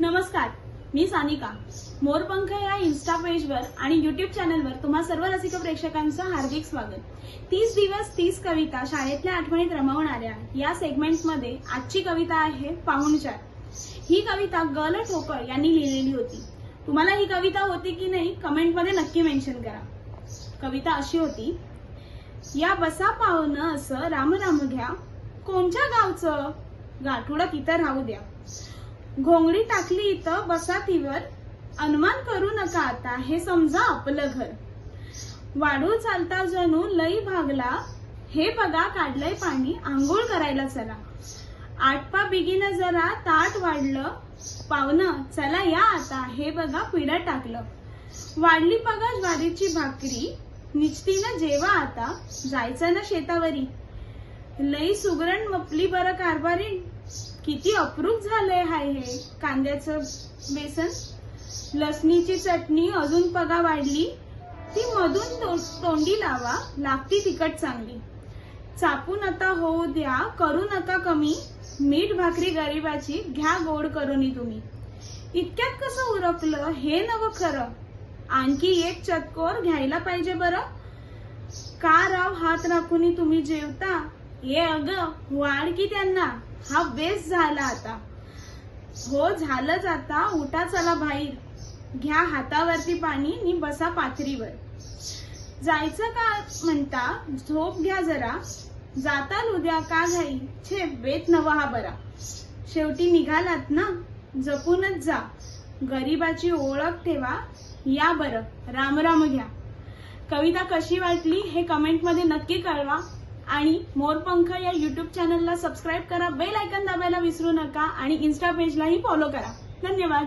नमस्कार मी सानिका. मोरपंख या इन्स्टा पेजवर आणि युट्यूब चॅनलवर तुम्हा सर्व रसिक प्रेक्षकांचं हार्दिक स्वागत. तीस दिवस तीस कविता शाळेतल्या आठवणीत रमवणाऱ्या या सेगमेंटमध्ये आजची कविता आहे पाहुणचार ही कविता गर्ल ठोकर यांनी लिहिलेली होती. तुम्हाला ही कविता होती की नाही कमेंटमध्ये नक्की मेन्शन करा. कविता अशी होती या बसा पाहुणं असं राम राम घ्या. कोणत्या गावचं? गाठुडा तिथं राहू द्या. घोंगडी टाकली इथं बसातीवर. अनुमान करू नका आता हे समजा आपलं घर. वाढू चालता जणू लई भागला. हे बघा काढलंय पाणी. आंघोळ करायला चला. आटपा बिगीन जरा ताट वाढलं. पाहुणं चला या आता. हे बघा पिढं टाकलं. वाढली बघा ज्वारीची भाकरी. निचतीनं जेवा आता. जायचं ना शेतावरी. लई सुगरण मपली बरं कारभारी. किती अप्रूप झालंय हाय हे? कांद्याचं बेसन लसणीची चटणी अजून पगा वाढली. ती मधून तो- तोंडी लावा लागती तिखट चांगली. चापून आता होऊ द्या. करू नका कमी. मीठ भाकरी गरिबाची घ्या गोड करूनी तुम्ही. इतक्यात कसं उरकलं? हे नव खरं. आणखी एक चतकोर घ्यायला पाहिजे बरं. का राव हात राखून तुम्ही जेवता? ये अग वाढ की त्यांना. हा बेस झाला आता. हो झालंच आता. उठा चला बाहेर. घ्या हातावरती पाणी नि बसा पाथरीवर. जायचं का म्हणता? झोप घ्या जरा. जाताल उद्या का घाई छे वेत नवा हा बरा. शेवटी निघालात ना? जपूनच जा. गरीबाची ओळख ठेवा. या बरं. राम राम घ्या. कविता कशी वाटली हे कमेंटमध्ये नक्की कळवा. आणि मोरपंख या युट्यूब चॅनलला सबस्क्राईब करा. बेल आयकन दाबायला विसरू नका आणि इन्स्टा पेजलाही फॉलो करा. धन्यवाद.